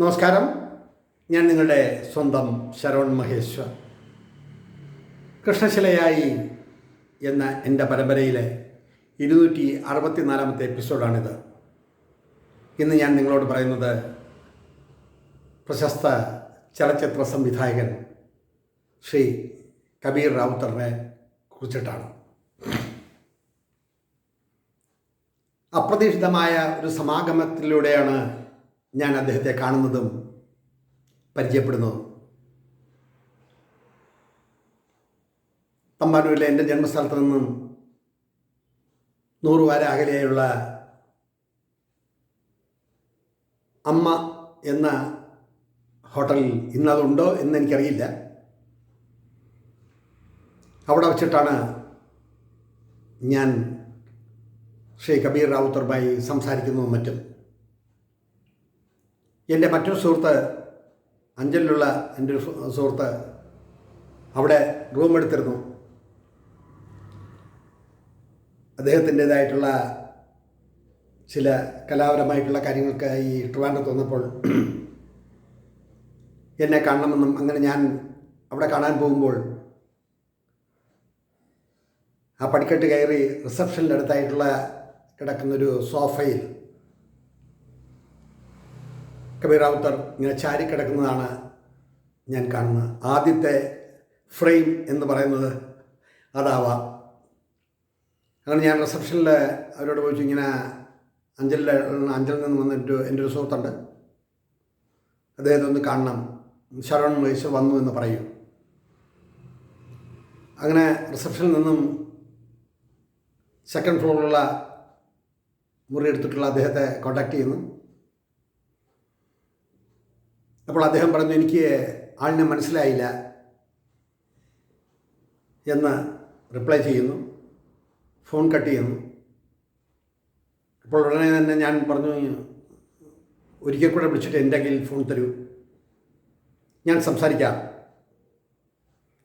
നമസ്കാരം. ഞാൻ നിങ്ങളുടെ സ്വന്തം ശരവൺ മഹേശ്വർ. കൃഷ്ണശിലയായി എന്ന എന്റെ പരമ്പരയിലെ ഇരുന്നൂറ്റി അറുപത്തിനാലാമത്തെ എപ്പിസോഡാണിത്. ഇന്ന് ഞാൻ നിങ്ങളോട് പറയുന്നത് പ്രശസ്ത ചലച്ചിത്ര സംവിധായകൻ ശ്രീ കബീർ റാവുത്തറിനെ കുറിച്ചിട്ടാണ്. അപ്രതീക്ഷിതമായ ഒരു സമാഗമത്തിലൂടെയാണ് ഞാൻ അദ്ദേഹത്തെ കാണുന്നതും പരിചയപ്പെടുന്നതും തമ്പാനൂരിലെ എന്റെ ജന്മസ്ഥലത്ത് നിന്നും നൂറ് വാര അകലെയുള്ള അമ്മ എന്ന ഹോട്ടലിൽ ഇന്നതുണ്ടോ എന്ന് എനിക്കറിയില്ല അവിടെ വച്ചിട്ടാണ് ഞാൻ ശ്രീ കബീർ റാവുത്തറുമായി സംസാരിക്കുന്നതും മറ്റും. എന്റെ മറ്റൊരു സുഹൃത്ത് അഞ്ചലിലുള്ള എന്റെ ഒരു സുഹൃത്ത് അവിടെ റൂം എടുത്തിരുന്നു. അദ്ദേഹത്തിന്റേതായിട്ടുള്ള ചില കലാപരമായിട്ടുള്ള കാര്യങ്ങൾക്ക് ഈ ട്രിവാൻഡ്രത്ത് വന്നപ്പോൾ എന്നെ കാണണമെന്നും അങ്ങനെ ഞാൻ അവിടെ കാണാൻ പോകുമ്പോൾ ആ പടിക്കെട്ട് കയറി റിസപ്ഷന്റെ അടുത്തായിട്ടുള്ള കിടക്കുന്നൊരു സോഫയിൽ കബീർ റാവുത്തർ ഇങ്ങനെ ചാരി കിടക്കുന്നതാണ് ഞാൻ കാണുന്നത്. ആദ്യത്തെ ഫ്രെയിം എന്ന് പറയുന്നത് അതാവാം. അങ്ങനെ ഞാൻ റിസപ്ഷനിൽ അവരോട് ചോദിച്ചു ഇങ്ങനെ അഞ്ചലിൽ അഞ്ചലിൽ നിന്ന് വന്നിട്ട് എന്റെ ഒരു സുഹൃത്തുണ്ട്. അദ്ദേഹത്തെ ഒന്ന് കാണണം. ശരവൺ മഹേശ്വർ വന്നു എന്ന് പറയും. അങ്ങനെ റിസപ്ഷനിൽ നിന്നും സെക്കൻഡ് ഫ്ലോറിലുള്ള മുറി എടുത്തിട്ടുള്ള അദ്ദേഹത്തെ കോണ്ടാക്ട് ചെയ്യുന്നു. അപ്പോൾ അദ്ദേഹം പറഞ്ഞു എനിക്ക് ആളിനെ മനസ്സിലായില്ല എന്ന് റിപ്ലൈ ചെയ്യുന്നു ഫോൺ കട്ട് ചെയ്യുന്നു. അപ്പോൾ ഉടനെ തന്നെ ഞാൻ പറഞ്ഞു ഒരിക്കൽ കൂടെ വിളിച്ചിട്ട് എന്റെ കയ്യിൽ ഫോൺ തരൂ. ഞാൻ സംസാരിക്കാം.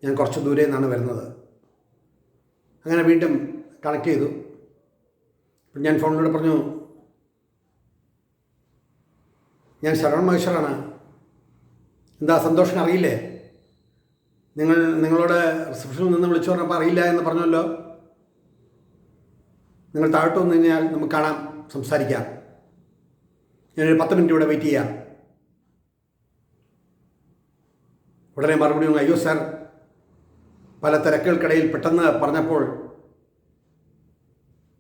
ഞാൻ കുറച്ച് ദൂരെ നിന്നാണ് വരുന്നത്. അങ്ങനെ വീണ്ടും കണക്ട് ചെയ്തു. ഞാൻ ഫോണിലൂടെ പറഞ്ഞു ഞാൻ ശരവൺ മഹേശ്വറാണ് എന്താ സന്തോഷം അറിയില്ലേ? നിങ്ങൾ നിങ്ങളോട് റിസപ്ഷനിൽ നിന്ന് വിളിച്ചു പറഞ്ഞപ്പോൾ അറിയില്ല എന്ന് പറഞ്ഞല്ലോ. നിങ്ങൾ താഴോട്ട് വന്നു കഴിഞ്ഞാൽ നമുക്ക് കാണാം സംസാരിക്കാം. ഞാനൊരു പത്ത് മിനിറ്റ് ഇവിടെ വെയിറ്റ് ചെയ്യാം. ഉടനെ മറുപടി അയ്യോ സാർ പല തിരക്കുകൾക്കിടയിൽ പെട്ടെന്ന് പറഞ്ഞപ്പോൾ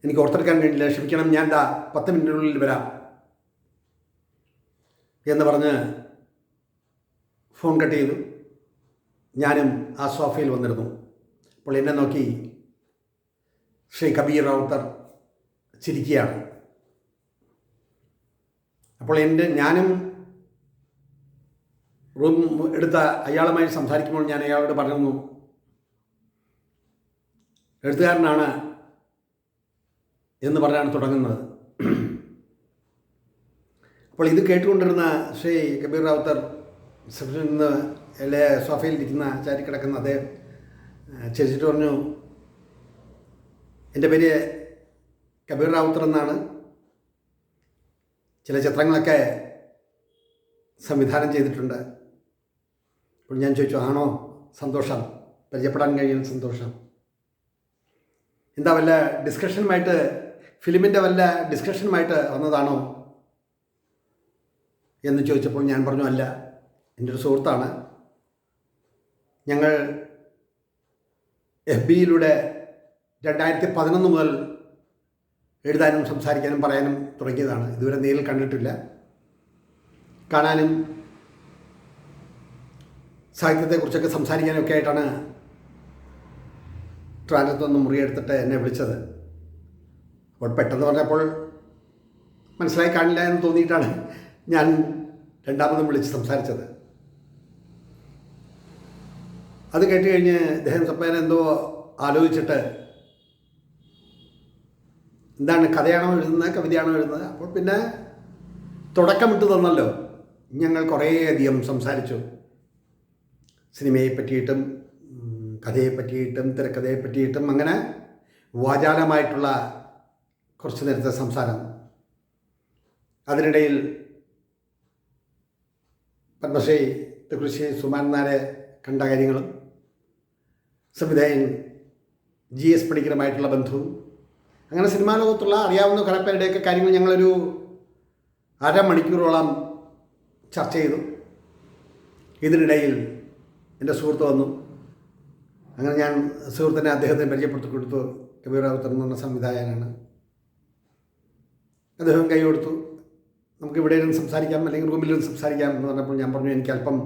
എനിക്ക് ഓർത്തെടുക്കാൻ കഴിയില്ല ക്ഷമിക്കണം ഞാൻ ദാ പത്ത് മിനിറ്റിനുള്ളിൽ വരാം. എന്ന് പറഞ്ഞ് ഫോൺ കട്ട് ചെയ്തു. ഞാനും ആ സോഫയിൽ വന്നിരുന്നു. അപ്പോൾ എന്നെ നോക്കി ശ്രീ കബീർ റൗത്തർ ചിരിക്കുകയാണ്. അപ്പോൾ എന്റെ ഞാനും റൂം എടുത്ത അയാളുമായി സംസാരിക്കുമ്പോൾ ഞാൻ അയാളോട് പറഞ്ഞു എഴുത്തുകാരനാണ് എന്ന് പറഞ്ഞാണ് തുടങ്ങുന്നത്. അപ്പോൾ ഇത് കേട്ടുകൊണ്ടിരുന്ന ശ്രീ കബീർ റാവുത്തർ റിസപ്ഷനിൽ നിന്ന് അല്ലെ സോഫയിൽ ഇരിക്കുന്ന ചാരി കിടക്കുന്ന അദ്ദേഹം ചിരിച്ചിട്ട് പറഞ്ഞു എന്റെ പേര് കബീർ റാവുത്തർ എന്നാണ്. ചില ചിത്രങ്ങളൊക്കെ സംവിധാനം ചെയ്തിട്ടുണ്ട്. അപ്പോൾ ഞാൻ ചോദിച്ചു ആണോ സന്തോഷം? പരിചയപ്പെടാൻ കഴിയുന്ന സന്തോഷം? എന്താ വല്ല ഡിസ്കഷനുമായിട്ട് ഫിലിമിന്റെ വല്ല ഡിസ്കഷനുമായിട്ട് വന്നതാണോ? എന്ന് ചോദിച്ചപ്പോൾ ഞാൻ പറഞ്ഞു അല്ല. എന്റെ ഒരു സുഹൃത്താണ്. ഞങ്ങൾ എഫ് ബിയിലൂടെ രണ്ടായിരത്തി പതിനൊന്ന് മുതൽ എഴുതാനും സംസാരിക്കാനും പറയാനും തുടങ്ങിയതാണ്. ഇതുവരെ നേരിൽ കണ്ടിട്ടില്ല. കാണാനും സാഹിത്യത്തെക്കുറിച്ചൊക്കെ സംസാരിക്കാനൊക്കെ ആയിട്ടാണ് ട്രാൻഡത്ത് നിന്ന് മുറിയെടുത്തിട്ട് എന്നെ വിളിച്ചത്. അപ്പോൾ പെട്ടെന്ന് പറഞ്ഞപ്പോൾ മനസ്സിലായി കാണില്ല എന്ന് തോന്നിയിട്ടാണ് ഞാൻ രണ്ടാമതും വിളിച്ച് സംസാരിച്ചത്. അത് കേട്ട് കഴിഞ്ഞ് ഇദ്ദേഹം സപ്പേന എന്തോ ആലോചിച്ചിട്ട് എന്താണ് കഥയാണോ എഴുതുന്നത് കവിതയാണോ എഴുതുന്നത്? അപ്പോൾ പിന്നെ തുടക്കമിട്ട് തന്നല്ലോ. ഞങ്ങൾ കുറേയധികം സംസാരിച്ചു. സിനിമയെ പറ്റിയിട്ടും കഥയെ പറ്റിയിട്ടും തിരക്കഥയെ പറ്റിയിട്ടും അങ്ങനെ വാചാലമായിട്ടുള്ള കുറച്ച് നേരത്തെ സംസാരം. അതിനിടയിൽ പത്മശ്രീ തൃശ്ശി സുമാൻ കണ്ട കാര്യങ്ങളും സംവിധായകൻ ജി എസ് പണിക്കരുമായിട്ടുള്ള ബന്ധവും അങ്ങനെ സിനിമാ ലോകത്തുള്ള അറിയാവുന്ന കുറേ പേരുടെയൊക്കെ കാര്യങ്ങൾ ഞങ്ങളൊരു അരമണിക്കൂറോളം ചർച്ച ചെയ്തു. ഇതിനിടയിൽ എന്റെ സുഹൃത്ത് വന്നു. അങ്ങനെ ഞാൻ സുഹൃത്തിനെ അദ്ദേഹത്തെ പരിചയപ്പെടുത്തി കൊടുത്തു കബീർ റാവുത്തർ എന്ന് പറഞ്ഞ സംവിധായകനാണ്. അദ്ദേഹം കൈ കൊടുത്തു. നമുക്ക് ഇവിടെ ഇരുന്ന് സംസാരിക്കാം അല്ലെങ്കിൽ റൂമിൽ ഇരുന്ന് സംസാരിക്കാം എന്ന് പറഞ്ഞപ്പോൾ ഞാൻ പറഞ്ഞു എനിക്ക് അല്പം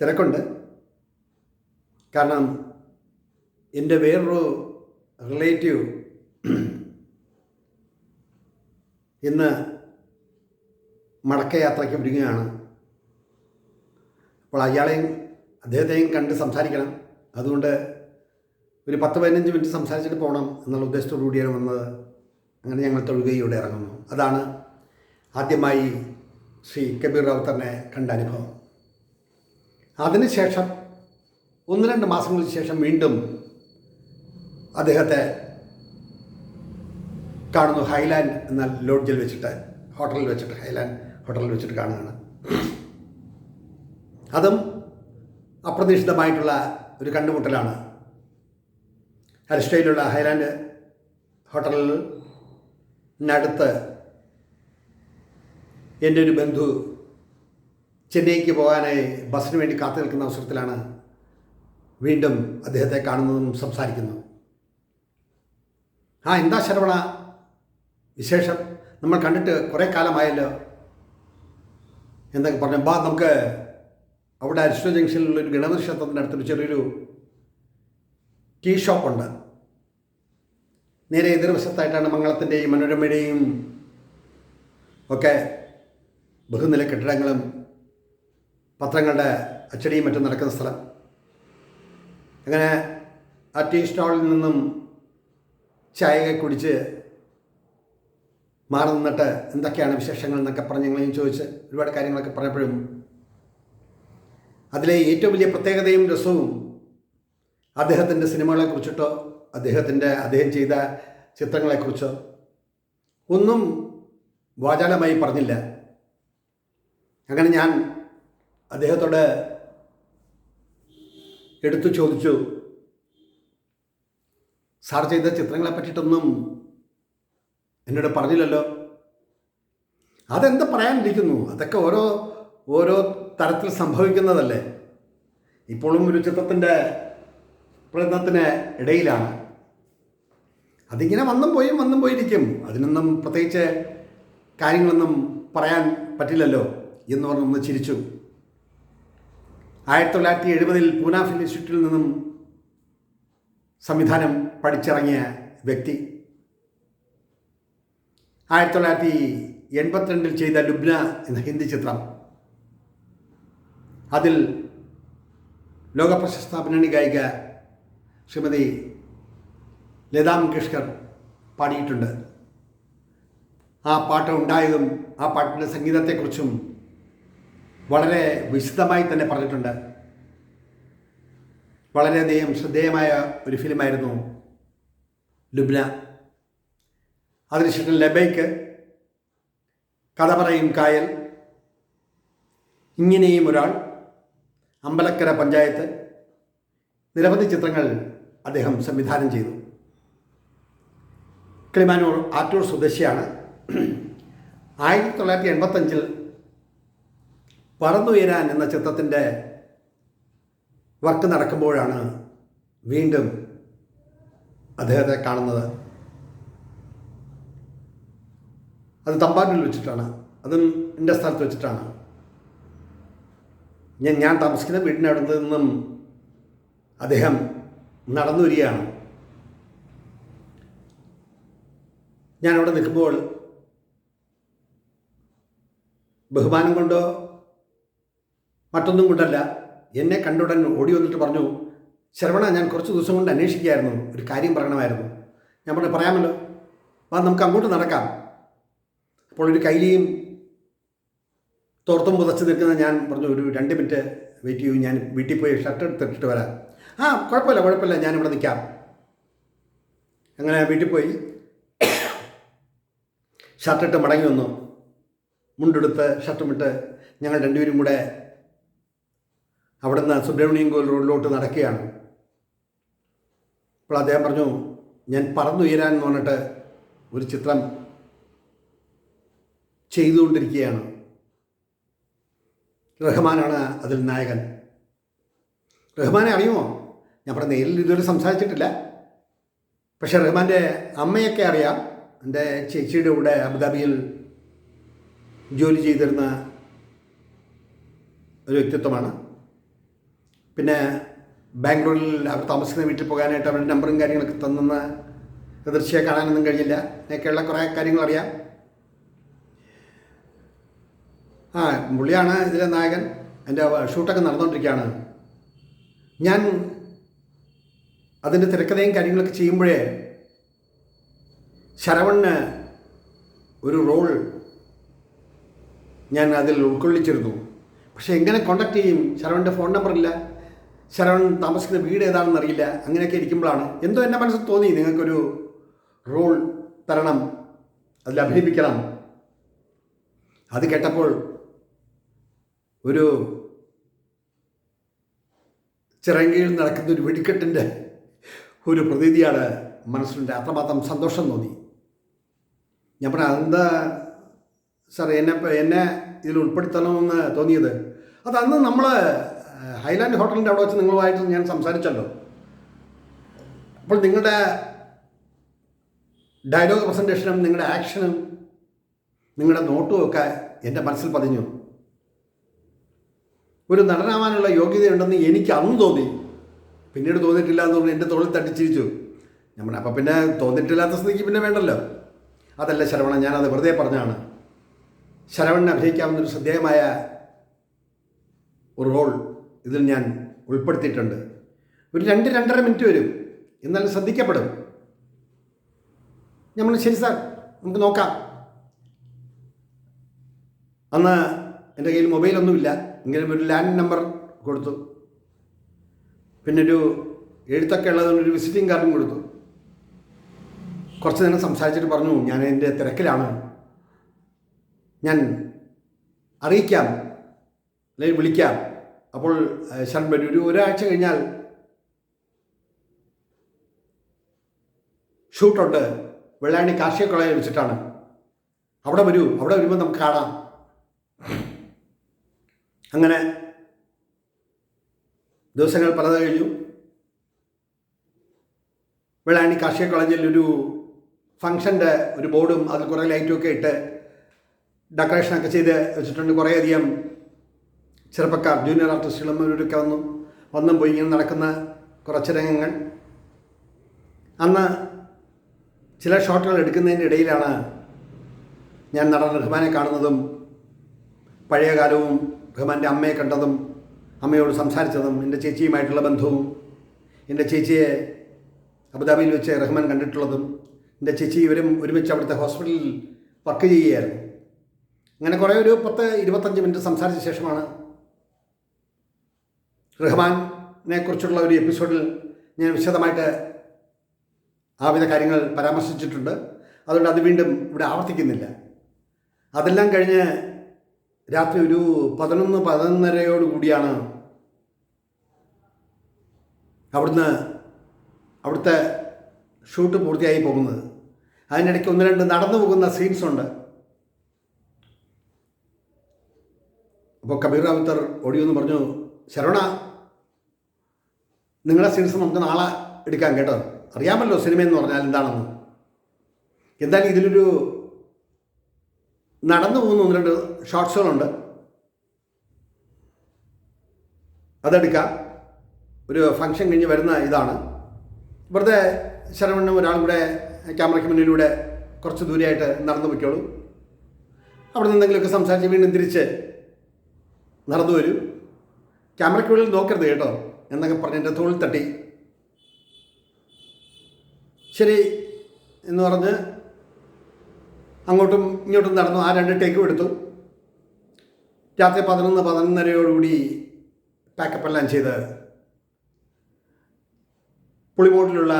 തിരക്കുണ്ട്. കാരണം എന്റെ വേറൊരു റിലേറ്റീവ് ഇന്ന് മടക്കയാത്രയ്ക്ക് ഒരുങ്ങുകയാണ് അപ്പോൾ അയാളെയും അദ്ദേഹത്തെയും കണ്ട് സംസാരിക്കണം. അതുകൊണ്ട് ഒരു പത്ത് പതിനഞ്ച് മിനിറ്റ് സംസാരിച്ചിട്ട് പോകണം എന്നുള്ള ഉദ്ദേശത്തോടു കൂടിയാണ് വന്നത്. അങ്ങനെ ഞങ്ങൾ തൊഴുകയോടെ ഇറങ്ങുന്നു. അതാണ് ആദ്യമായി ശ്രീ കബീർ റാവുത്തറിനെ കണ്ട അനുഭവം. അതിനുശേഷം ഒന്ന് രണ്ട് മാസങ്ങൾക്ക് ശേഷം വീണ്ടും അദ്ദേഹത്തെ കാണുന്നു ഹൈലാൻഡ് എന്ന ലോഡ്ജിൽ വെച്ചിട്ട് ഹോട്ടലിൽ വെച്ചിട്ട് ഹൈലാൻഡ് ഹോട്ടലിൽ വെച്ചിട്ട് കാണുകയാണ് അതും അപ്രതീക്ഷിതമായിട്ടുള്ള ഒരു കണ്ടുമുട്ടലാണ്. അരിസ്റ്റയിലുള്ള ഹൈലാൻഡ് ഹോട്ടലിനടുത്ത് എന്റെ ഒരു ബന്ധു ചെന്നൈക്ക് പോകാനായി ബസ്സിന് വേണ്ടി കാത്തു നിൽക്കുന്ന അവസരത്തിലാണ് വീണ്ടും അദ്ദേഹത്തെ കാണുന്നതും സംസാരിക്കുന്നു. ആ എന്താ ശരവണ വിശേഷം? നമ്മൾ കണ്ടിട്ട് കുറേ കാലമായല്ലോ. എന്നൊക്കെ പറഞ്ഞു. ബാ നമുക്ക് അവിടെ അരിസ്റ്റോ ജംഗ്ഷനിലുള്ള ഒരു ഗണപതി ക്ഷേത്രത്തിന്റെ അടുത്തൊരു ചെറിയൊരു ടീ ഷോപ്പുണ്ട് നേരെ എതിർവശത്തായിട്ടാണ് മംഗളത്തിന്റെയും മനോരമയുടെയും ഒക്കെ ബഹുനില കെട്ടിടങ്ങളും പത്രങ്ങളുടെ അച്ചടിയും മറ്റും നടക്കുന്ന സ്ഥലം. അങ്ങനെ ആ ടീ സ്റ്റാളിൽ നിന്നും ചായ കുടിച്ച് മാറി നിന്നിട്ട് എന്തൊക്കെയാണ് വിശേഷങ്ങൾ എന്നൊക്കെ പറഞ്ഞ് ഞങ്ങളെയും ചോദിച്ച് ഒരുപാട് കാര്യങ്ങളൊക്കെ പറഞ്ഞപ്പോഴും അതിലെ ഏറ്റവും വലിയ പ്രത്യേകതയും രസവും അദ്ദേഹത്തിന്റെ സിനിമകളെക്കുറിച്ചിട്ടോ അദ്ദേഹത്തിന്റെ അദ്ദേഹം ചെയ്ത ചിത്രങ്ങളെക്കുറിച്ചോ ഒന്നും വാചാലമായി പറഞ്ഞില്ല. അങ്ങനെ ഞാൻ അദ്ദേഹത്തോട് എടുത്തു ചോദിച്ചു സാർ ചെയ്ത ചിത്രങ്ങളെ പറ്റിയിട്ടൊന്നും എന്നോട് പറഞ്ഞില്ലല്ലോ. അതെന്താ പറയാനിരിക്കുന്നു? അതൊക്കെ ഓരോ ഓരോ തരത്തിൽ സംഭവിക്കുന്നതല്ലേ? ഇപ്പോഴും ഒരു ചിത്രത്തിന്റെ പ്രയത്നത്തിന് ഇടയിലാണ്. അതിങ്ങനെ വന്നും പോയും വന്നും പോയിരിക്കും. അതിനൊന്നും പ്രത്യേകിച്ച് കാര്യങ്ങളൊന്നും പറയാൻ പറ്റില്ലല്ലോ എന്ന് പറഞ്ഞൊന്ന് ചിരിച്ചു. ആയിരത്തി തൊള്ളായിരത്തി എഴുപതിൽ പൂന ഫിലിം ഇൻസ്റ്റിറ്റ്യൂട്ടിൽ നിന്നും സംവിധാനം പഠിച്ചിറങ്ങിയ വ്യക്തി. ആയിരത്തി തൊള്ളായിരത്തി എൺപത്തിരണ്ടിൽ ചെയ്ത ലുബ്ന എന്ന ഹിന്ദി ചിത്രം. അതിൽ ലോകപ്രശസ്ത പിന്നണി ഗായിക ശ്രീമതി ലതാ മങ്കേഷ്കർ പാടിയിട്ടുണ്ട്. ആ പാട്ട് ഉണ്ടായതും ആ പാട്ടിന്റെ സംഗീതത്തെക്കുറിച്ചും വളരെ വിശദമായി തന്നെ പറഞ്ഞിട്ടുണ്ട്. വളരെയധികം ശ്രദ്ധേയമായ ഒരു ഫിലിമായിരുന്നു ലുബ്ന. അതിനുശേഷം ലബൈക്ക് കഥ പറയും കായൽ ഇങ്ങനെയും ഒരാൾ അമ്പലക്കര പഞ്ചായത്ത് നിരവധി ചിത്രങ്ങൾ അദ്ദേഹം സംവിധാനം ചെയ്തു. കിളിമാനൂർ ആറ്റൂർ സ്വദേശിയാണ്. ആയിരത്തി തൊള്ളായിരത്തി എൺപത്തഞ്ചിൽ പറന്നുയരാൻ എന്ന ചിത്രത്തിന്റെ വർക്ക് നടക്കുമ്പോഴാണ് വീണ്ടും അദ്ദേഹത്തെ കാണുന്നത്. അത് തമ്പാനൂരിൽ വെച്ചിട്ടാണ്. അതും എന്റെ സ്ഥലത്ത് വെച്ചിട്ടാണ്. ഞാൻ ഞാൻ താമസിക്കുന്ന വീടിനടുത്ത് നിന്നും അദ്ദേഹം നടന്നു വരികയാണ്. ഞാൻ അവിടെ നിൽക്കുമ്പോൾ ബഹുമാനം കൊണ്ടോ മറ്റൊന്നും കൊണ്ടല്ല എന്നെ കണ്ടുടൻ ഓടി വന്നിട്ട് പറഞ്ഞു ശരവണ ഞാൻ കുറച്ച് ദിവസം കൊണ്ട് അന്വേഷിക്കുകയായിരുന്നു. ഒരു കാര്യം പറയണമായിരുന്നു. ഞാൻ പറഞ്ഞു പറയാമല്ലോ. വാ നമുക്ക് അങ്ങോട്ട് നടക്കാം. അപ്പോൾ ഒരു കൈലിയും തോർത്തും പുതച്ച് നിൽക്കുന്ന ഞാൻ പറഞ്ഞു ഒരു രണ്ട് മിനിറ്റ് വെയിറ്റ് ചെയ്യൂ. ഞാൻ വീട്ടിൽ പോയി ഷർട്ട് എടുത്തിട്ട് വരാം. ആ കുഴപ്പമില്ല കുഴപ്പമില്ല. ഞാനിവിടെ നിൽക്കാം. അങ്ങനെ വീട്ടിൽ പോയി. ഷർട്ടിട്ട് മടങ്ങി വന്നു. മുണ്ടെടുത്ത് ഷർട്ടുമിട്ട് ഞങ്ങൾ രണ്ടുപേരും കൂടെ അവിടുന്ന് സുബ്രഹ്മണ്യം കോവിൽ റോഡിലോട്ട് നടക്കുകയാണ്. അപ്പോൾ അദ്ദേഹം പറഞ്ഞു ഞാൻ പറന്നുയരാൻ എന്ന് പറഞ്ഞിട്ട് ഒരു ചിത്രം ചെയ്തുകൊണ്ടിരിക്കുകയാണ്. റഹ്മാനാണ് അതിൽ നായകൻ. റഹ്മാനെ അറിയുമോ? ഞാൻ പറഞ്ഞ നേരിൽ ഇതുവരെ സംസാരിച്ചിട്ടില്ല. പക്ഷെ റഹ്മാന്റെ അമ്മയൊക്കെ അറിയാം. എന്റെ ചേച്ചിയുടെ കൂടെ അബുദാബിയിൽ ജോലി ചെയ്തിരുന്ന ഒരു വ്യക്തിത്വമാണ്. പിന്നെ ബാംഗ്ലൂരിൽ അവർ താമസിക്കുന്ന വീട്ടിൽ പോകാനായിട്ട് അവരുടെ നമ്പറും കാര്യങ്ങളൊക്കെ തന്നെന്ന് തീർച്ചയായി കാണാനൊന്നും കഴിഞ്ഞില്ല എന്നൊക്കെയുള്ള കുറേ കാര്യങ്ങൾ അറിയാം. ആ പുള്ളിയാണ് ഇതിലെ നായകൻ. എന്റെ ഷൂട്ടൊക്കെ നടന്നുകൊണ്ടിരിക്കുകയാണ് ഞാൻ അതിന്റെ തിരക്കഥയും കാര്യങ്ങളൊക്കെ ചെയ്യുമ്പോഴേ ശരവണ് ഒരു റോൾ ഞാൻ അതിൽ ഉൾക്കൊള്ളിച്ചിരുന്നു. പക്ഷേ എങ്ങനെ കോണ്ടാക്ട് ചെയ്യും? ശരവണിന്റെ ഫോൺ നമ്പറില്ല. ശരവൺ താമസിക്കുന്ന വീട് ഏതാണെന്ന് അറിയില്ല. അങ്ങനെയൊക്കെ ഇരിക്കുമ്പോഴാണ്. എന്തോ എന്റെ മനസ്സിൽ തോന്നി. നിങ്ങൾക്കൊരു റോൾ തരണം. അതിൽ അഭിനയിപ്പിക്കണം. അത് കേട്ടപ്പോൾ ഒരു ചിറങ്കയിൽ നടക്കുന്ന ഒരു വെടിക്കെട്ടിന്റെ ഒരു പ്രതീതിയാണ് മനസ്സിലുണ്ട്. അത്രമാത്രം സന്തോഷം തോന്നി. ഞാൻ പറഞ്ഞ എന്താ സാർ എന്നെ എന്നെ ഇതിൽ ഉൾപ്പെടുത്തണമെന്ന് തോന്നിയത്? അത് അന്ന് നമ്മൾ ഹൈലാൻഡ് ഹോട്ടലിന്റെ അവിടെ വെച്ച് നിങ്ങളുമായിട്ട് ഞാൻ സംസാരിച്ചല്ലോ. അപ്പോൾ നിങ്ങളുടെ ഡയലോഗ് പ്രസന്റേഷനും നിങ്ങളുടെ ആക്ഷനും നിങ്ങളുടെ നോട്ടും ഒക്കെ എന്റെ മനസ്സിൽ പതിഞ്ഞു. ഒരു നടനാവാനുള്ള യോഗ്യതയുണ്ടെന്ന് എനിക്ക് അന്ന് തോന്നി. പിന്നീട് തോന്നിയിട്ടില്ല എന്ന് പറഞ്ഞ് എന്റെ തോളിൽ തട്ടിച്ചിരിച്ചു. നമ്മൾ അപ്പം പിന്നെ തോന്നിയിട്ടില്ലാത്ത സ്ഥിതിക്ക് പിന്നെ വേണ്ടല്ലോ. അതല്ല ശരവണ ഞാനത് വെറുതെ പറഞ്ഞാണ്. ശരവണിനെ അഭിനയിക്കാവുന്ന ഒരു ശ്രദ്ധേയമായ ഒരു റോൾ ഇതിൽ ഞാൻ ഉൾപ്പെടുത്തിയിട്ടുണ്ട്. ഒരു രണ്ട് രണ്ടര മിനിറ്റ് വരും. എന്നാലും ശ്രദ്ധിക്കപ്പെടും. നമ്മൾ ശരി സാർ നമുക്ക് നോക്കാം. അന്ന് എന്റെ കയ്യിൽ മൊബൈലൊന്നുമില്ല എങ്കിലും ഒരു ലാൻഡ് നമ്പർ കൊടുത്തു. പിന്നെ ഒരു എഴുത്തൊക്കെ ഉള്ളതുകൊണ്ട് ഒരു വിസിറ്റിംഗ് കാർഡും കൊടുത്തു. കുറച്ച് നേരം സംസാരിച്ചിട്ട് പറഞ്ഞു ഞാൻ എന്റെ തിരക്കിലാണ്. ഞാൻ അറിയിക്കാം. അല്ലെങ്കിൽ വിളിക്കാം. അപ്പോൾ ശരൺ ഒരു ഒരാഴ്ച കഴിഞ്ഞാൽ ഷൂട്ടുണ്ട് വെള്ളാണി കാർഷിക കോളേജിൽ വെച്ചിട്ടാണ്. അവിടെ വരൂ അവിടെ വരുമ്പോൾ നമുക്ക് കാണാം. അങ്ങനെ ദിവസങ്ങൾ പലത് കഴിഞ്ഞു. വെള്ളാണി കാർഷിക കോളേജിൽ ഒരു ഫംഗ്ഷന്റെ ഒരു ബോർഡും അതിൽ കുറേ ലൈറ്റും ഒക്കെ ഇട്ട് ഡെക്കറേഷനൊക്കെ ചെയ്ത് വെച്ചിട്ടുണ്ട് കുറേയധികം ചെറുപ്പക്കാർ ജൂനിയർ ആർട്ടിസ്റ്റുകളും അവരൊക്കെ വന്നു. വന്നും പോയി ഇങ്ങനെ നടക്കുന്ന കുറച്ച് രംഗങ്ങൾ. അന്ന് ചില ഷോട്ടുകൾ എടുക്കുന്നതിന്റെ ഇടയിലാണ് ഞാൻ നടൻ റഹ്മാനെ കാണുന്നതും പഴയ കാലവും റഹ്മാന്റെ അമ്മയെ കണ്ടതും അമ്മയോട് സംസാരിച്ചതും എന്റെ ചേച്ചിയുമായിട്ടുള്ള ബന്ധവും എന്റെ ചേച്ചിയെ അബുദാബിയിൽ വെച്ച് റഹ്മാൻ കണ്ടിട്ടുള്ളതും എന്റെ ചേച്ചി ഇവരും ഒരുമിച്ച് അവിടുത്തെ ഹോസ്പിറ്റലിൽ വർക്ക് ചെയ്യുകയായിരുന്നു. അങ്ങനെ കുറേ ഒരു പത്ത് ഇരുപത്തഞ്ച് മിനിറ്റ് സംസാരിച്ച ശേഷമാണ് റഹ്മാനെ കുറിച്ചുള്ള ഒരു എപ്പിസോഡിൽ ഞാൻ വിശദമായിട്ട് ആ ആവിധ കാര്യങ്ങൾ പരാമർശിച്ചിട്ടുണ്ട്. അതുകൊണ്ട് അത് വീണ്ടും ഇവിടെ ആവർത്തിക്കുന്നില്ല. അതെല്ലാം കഴിഞ്ഞ് രാത്രി ഒരു പതിനൊന്ന് പതിനൊന്നരയോട് കൂടിയാണ് അവിടുന്ന് അവിടുത്തെ ഷൂട്ട് പൂർത്തിയായി പോകുന്നത്. അതിനിടയ്ക്ക് ഒന്ന് രണ്ട് നടന്നു പോകുന്ന സീൻസ് ഉണ്ട്. അപ്പോൾ കബീർ റാവുത്തർ ഓടിയെന്ന് പറഞ്ഞു ശരവണ നിങ്ങളുടെ സീൻസ് നമുക്ക് നാളെ എടുക്കാം കേട്ടോ. അറിയാമല്ലോ സിനിമ എന്ന് പറഞ്ഞാൽ എന്താണെന്ന്. എന്തായാലും ഇതിലൊരു നടന്നു പോകുന്ന ഒന്ന് രണ്ട് ഷോർട്സുകളുണ്ട് അതെടുക്കാം. ഒരു ഫംഗ്ഷൻ കഴിഞ്ഞ് വരുന്ന ഇതാണ്. വെറുതെ ശരവണ്ണും ഒരാളും കൂടെ ക്യാമറയ്ക്ക് മുന്നിലൂടെ കുറച്ച് ദൂരെയായിട്ട് നടന്നു പോയിക്കോളൂ. അവിടെ നിന്ന് എന്തെങ്കിലുമൊക്കെ സംസാരിച്ച് വീണ്ടും തിരിച്ച് നടന്നു വരൂ. ക്യാമറയ്ക്കുള്ളിൽ നോക്കരുത് കേട്ടോ. എന്നൊക്കെ പറഞ്ഞ് എന്റെ തോളിൽ തട്ടി. ശരി എന്ന് പറഞ്ഞ് അങ്ങോട്ടും ഇങ്ങോട്ടും നടന്നു. ആ രണ്ട് ടേക്കും എടുത്തു. രാത്രി പതിനൊന്ന് പതിനൊന്നരയോടുകൂടി പാക്കപ്പ് എല്ലാം ചെയ്ത് പുളിമോട്ടിലുള്ള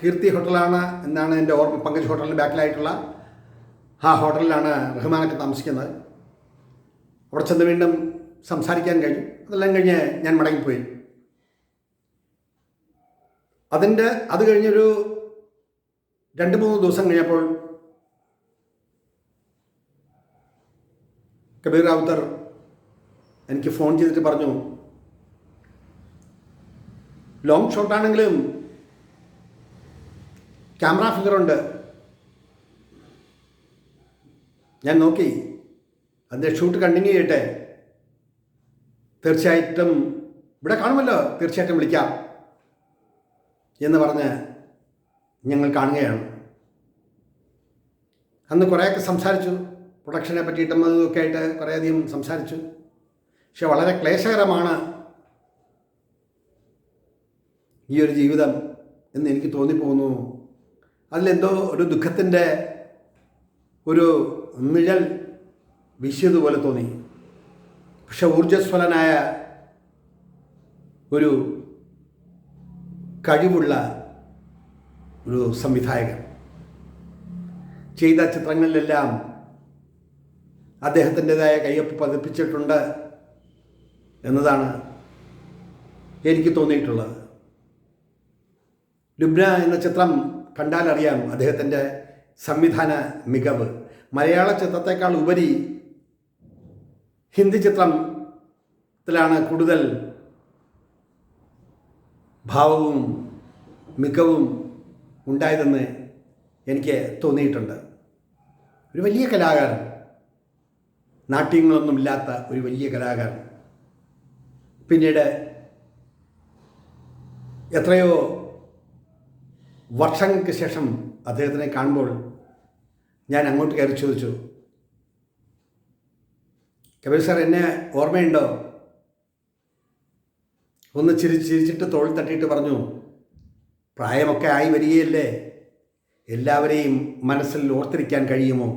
കീർത്തി ഹോട്ടലാണ് എന്നാണ് എന്റെ ഓർമ്മ. പങ്കജ് ഹോട്ടലിന്റെ ബാക്കിലായിട്ടുള്ള ആ ഹോട്ടലിലാണ് റഹ്മാനൊക്കെ താമസിക്കുന്നത്. അവിടെ ചെന്ന് വീണ്ടും സംസാരിക്കാൻ കഴിഞ്ഞു. അതെല്ലാം കഴിഞ്ഞ് ഞാൻ മടങ്ങിപ്പോയി. അതിന്റെ അത് കഴിഞ്ഞൊരു രണ്ട് മൂന്ന് ദിവസം കഴിഞ്ഞപ്പോൾ കബീർ റാവുത്തർ എനിക്ക് ഫോൺ ചെയ്തിട്ട് പറഞ്ഞു ലോങ് ഷോട്ടാണെങ്കിലും ക്യാമറ ഫിഗറുണ്ട്. ഞാൻ നോക്കി. അതിന്റെ ഷൂട്ട് കണ്ടിന്യൂ ചെയ്യട്ടെ? തീർച്ചയായിട്ടും ഇവിടെ കാണുമല്ലോ തീർച്ചയായിട്ടും വിളിക്കാം എന്ന് പറഞ്ഞ് ഞങ്ങൾ കാണുകയാണ്. അന്ന് കുറേയൊക്കെ സംസാരിച്ചു. പ്രൊഡക്ഷനെ പറ്റിയിട്ടും അതൊക്കെ ആയിട്ട് കുറേയധികം സംസാരിച്ചു. പക്ഷെ വളരെ ക്ലേശകരമാണ് ഈ ഒരു ജീവിതം എന്ന് എനിക്ക് തോന്നിപ്പോകുന്നു. അതിലെന്തോ ഒരു ദുഃഖത്തിന്റെ ഒരു നിഴൽ വീശിയതുപോലെ തോന്നി. പക്ഷെ ഊർജസ്വലനായ ഒരു കഴിവുള്ള ഒരു സംവിധായകൻ. ചെയ്ത ചിത്രങ്ങളിലെല്ലാം അദ്ദേഹത്തിന്റെതായ കയ്യൊപ്പ് പതിപ്പിച്ചിട്ടുണ്ട് എന്നതാണ് എനിക്ക് തോന്നിയിട്ടുള്ളത്. ലുബ്ന എന്ന ചിത്രം കണ്ടാലറിയാം അദ്ദേഹത്തിന്റെ സംവിധാന മികവ്. മലയാള ചിത്രത്തെക്കാൾ ഉപരി ഹിന്ദി ചിത്രത്തിലാണ് കൂടുതൽ ഭാവവും മികവും ഉണ്ടായതെന്ന് എനിക്ക് തോന്നിയിട്ടുണ്ട്. ഒരു വലിയ കലാകാരൻ. നാട്യങ്ങളൊന്നുമില്ലാത്ത ഒരു വലിയ കലാകാരൻ. പിന്നീട് എത്രയോ വർഷങ്ങൾക്ക് ശേഷം അദ്ദേഹത്തിനെ കാണുമ്പോൾ ഞാൻ അങ്ങോട്ട് കയറി ചോദിച്ചു കബീർ സാർ എന്നെ ഓർമ്മയുണ്ടോ? ഒന്ന് ചിരി ചിരിച്ചിട്ട് തോൾ തട്ടിയിട്ട് പറഞ്ഞു പ്രായമൊക്കെ ആയി വരികയല്ലേ? എല്ലാവരെയും മനസ്സിൽ ഓർത്തിരിക്കാൻ കഴിയുമോ?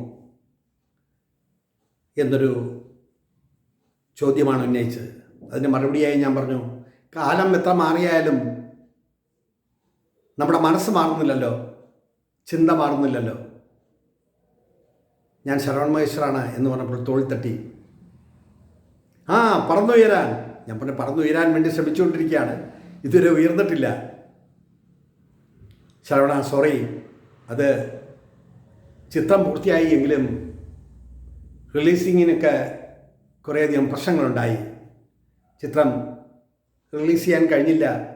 എന്നൊരു ചോദ്യമാണ് ഉന്നയിച്ചത്. അതിന് മറുപടിയായി ഞാൻ പറഞ്ഞു കാലം എത്ര മാറിയായാലും നമ്മുടെ മനസ്സ് മാറുന്നില്ലല്ലോ ചിന്ത മാറുന്നില്ലല്ലോ. ഞാൻ ശരവൺ മഹേശ്വറാണ് എന്ന് പറഞ്ഞപ്പോൾ തോൾ തട്ടി. ആ പറന്നുയരാൻ. ഞാൻ പറഞ്ഞു പറന്നുയരാൻ വേണ്ടി ശ്രമിച്ചുകൊണ്ടിരിക്കുകയാണ്. ഇതുവരെ ഉയർന്നിട്ടില്ല. ശരവണ സോറി അത് ചിത്രം പൂർത്തിയായി എങ്കിലും റിലീസിങ്ങിനൊക്കെ കുറേയധികം പ്രശ്നങ്ങളുണ്ടായി. ചിത്രം റിലീസ് ചെയ്യാൻ കഴിഞ്ഞില്ല.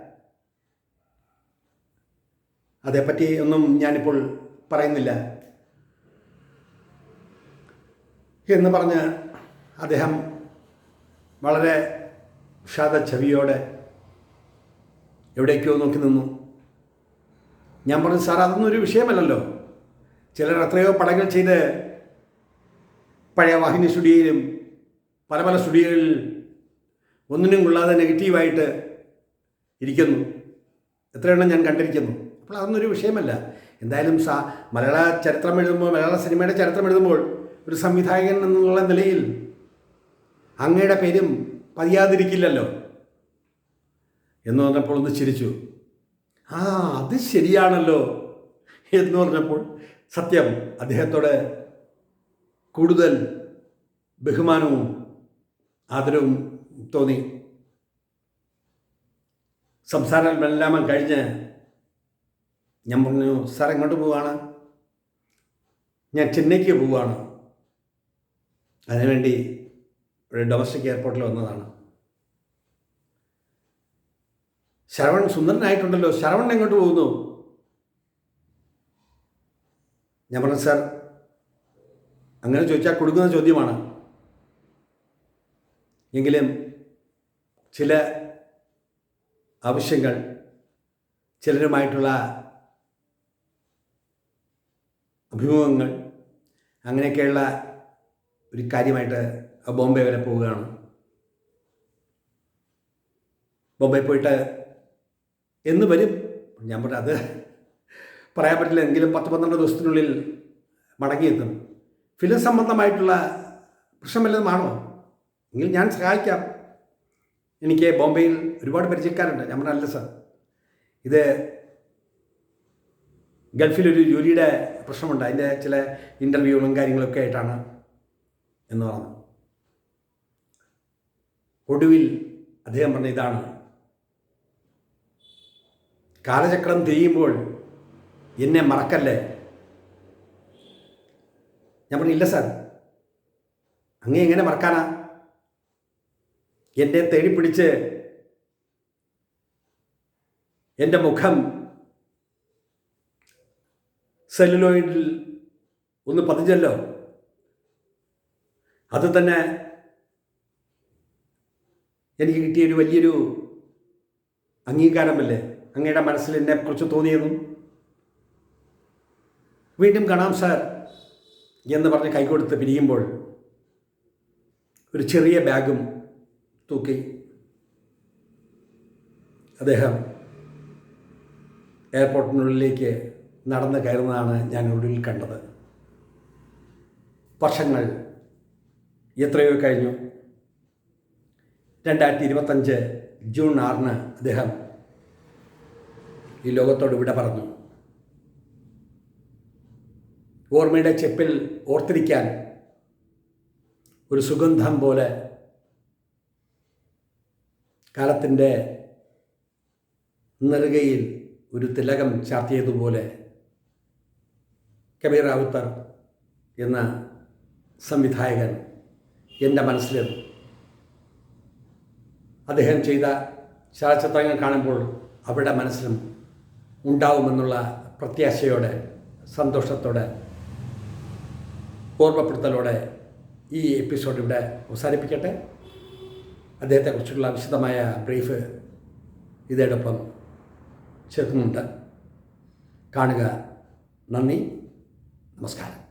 അതേപ്പറ്റി ഒന്നും ഞാനിപ്പോൾ പറയുന്നില്ല. എന്ന് പറഞ്ഞ് അദ്ദേഹം വളരെ വിഷാദ ചവിയോടെ എവിടേക്കോ നോക്കി നിന്നു. ഞാൻ പറഞ്ഞു സാർ അതൊന്നും ഒരു വിഷയമല്ലല്ലോ. ചിലർ എത്രയോ പടങ്ങൾ ചെയ്ത് പഴയ വാഹിനി സ്റ്റുഡിയോയിലും പല പല സ്റ്റുഡിയോകളിൽ ഒന്നിനും കൊള്ളാതെ നെഗറ്റീവായിട്ട് ഇരിക്കുന്നു. എത്രയെണ്ണം ഞാൻ കണ്ടിരിക്കുന്നു. അപ്പോൾ അതൊന്നൊരു വിഷയമല്ല. എന്തായാലും സാ മലയാള ചരിത്രം എഴുതുമ്പോൾ മലയാള സിനിമയുടെ ചരിത്രം എഴുതുമ്പോൾ ഒരു സംവിധായകൻ എന്നുള്ള നിലയിൽ അങ്ങയുടെ പേരും പതിയാതിരിക്കില്ലല്ലോ. എന്ന് പറഞ്ഞപ്പോൾ ഒന്ന് ചിരിച്ചു. ആ അത് ശരിയാണല്ലോ എന്ന് പറഞ്ഞപ്പോൾ സത്യം അദ്ദേഹത്തോട് കൂടുതൽ ബഹുമാനവും ആദരവും തോന്നി. സംസാരമെല്ലാം കഴിഞ്ഞ് ഞാൻ പറഞ്ഞു സാർ എങ്ങോട്ട് പോവാണ്? ഞാൻ ചെന്നൈക്ക് പോവുകയാണ് അതിനുവേണ്ടി ഒരു ഡൊമസ്റ്റിക് എയർപോർട്ടിൽ വന്നതാണ്. ശരവൺ സുന്ദരനായിട്ടുണ്ടല്ലോ. ശരവൺ എങ്ങോട്ട് പോകുന്നു? ഞാൻ പറഞ്ഞു സാർ അങ്ങനെ ചോദിച്ചാൽ കൊടുക്കുന്ന ചോദ്യമാണ്. എങ്കിലും ചില ആവശ്യങ്ങൾ ചിലരുമായിട്ടുള്ള അഭിമുഖങ്ങൾ അങ്ങനെയൊക്കെയുള്ള ഒരു കാര്യമായിട്ട് ബോംബെ വരെ പോവുകയാണ്. ബോംബെ പോയിട്ട് എന്ന് വരും. ഞാൻ പറഞ്ഞു അത് പറയാൻ പറ്റില്ല. എങ്കിലും പത്ത് പന്ത്രണ്ട് ദിവസത്തിനുള്ളിൽ മടങ്ങിയെത്തും. ഫിലിം സംബന്ധമായിട്ടുള്ള പ്രശ്നം വല്ലതുമാണോ എങ്കിൽ ഞാൻ സഹായിക്കാം. എനിക്ക് ബോംബെയിൽ ഒരുപാട് പരിചയക്കാരുണ്ട്. ഞാൻ പറഞ്ഞല്ല സാർ. ഇത് ഗൾഫിലൊരു ജോലിയുടെ പ്രശ്നമുണ്ട്. അതിന്റെ ചില ഇന്റർവ്യൂകളും കാര്യങ്ങളൊക്കെ ആയിട്ടാണ് എന്ന് പറഞ്ഞു. ഒടുവിൽ അദ്ദേഹം പറഞ്ഞ ഇതാണ്. കാലചക്രം തിരിയുമ്പോൾ എന്നെ മറക്കല്ലേ? ഞാൻ പറഞ്ഞു ഇല്ല സാർ. അങ്ങേ എങ്ങനെ മറക്കാനാ? എന്റെ തേടി പിടിച്ച് എന്റെ മുഖം സെല്ലുലോയിഡിൽ ഒന്ന് പതിഞ്ഞല്ലോ. അത് തന്നെ എനിക്ക് കിട്ടിയൊരു വലിയൊരു അംഗീകാരമല്ലേ? അങ്ങയുടെ മനസ്സിൽ എന്നെക്കുറിച്ച് തോന്നിയതും? വീണ്ടും കാണാം സാർ എന്ന് പറഞ്ഞ് കൈകൊടുത്ത് പിരിയുമ്പോൾ ഒരു ചെറിയ ബാഗും തൂക്കി അദ്ദേഹം എയർപോർട്ടിനുള്ളിലേക്ക് നടന്നു കയറുന്നതാണ് ഞാൻ ഒടുവിൽ കണ്ടത്. വർഷങ്ങൾ എത്രയോ കഴിഞ്ഞു. രണ്ടായിരത്തി ഇരുപത്തഞ്ച് ജൂൺ ആറിന് അദ്ദേഹം ഈ ലോകത്തോട് വിട പറഞ്ഞു. ഓർമ്മയുടെ ചെപ്പിൽ ഓർത്തിരിക്കാൻ ഒരു സുഗന്ധം പോലെ കാലത്തിന്റെ നെറുകയിൽ ഒരു തിലകം ചാർത്തിയതുപോലെ കബീർ റാവുത്തർ എന്ന സംവിധായകൻ എന്റെ മനസ്സിൽ അദ്ദേഹം ചെയ്ത ചലച്ചിത്രങ്ങൾ കാണുമ്പോൾ അവരുടെ മനസ്സിലും ഉണ്ടാവുമെന്നുള്ള പ്രത്യാശയോടെ സന്തോഷത്തോടെ ഓർമ്മപ്പെടുത്തലോടെ ഈ എപ്പിസോഡ് ഇവിടെ അവസാനിപ്പിക്കട്ടെ. അദ്ദേഹത്തെക്കുറിച്ചുള്ള വിശദമായ ബ്രീഫ് ഇതോടൊപ്പം ചേർക്കുന്നുണ്ട്. കാണുക. നന്ദി. നമസ്കാരം.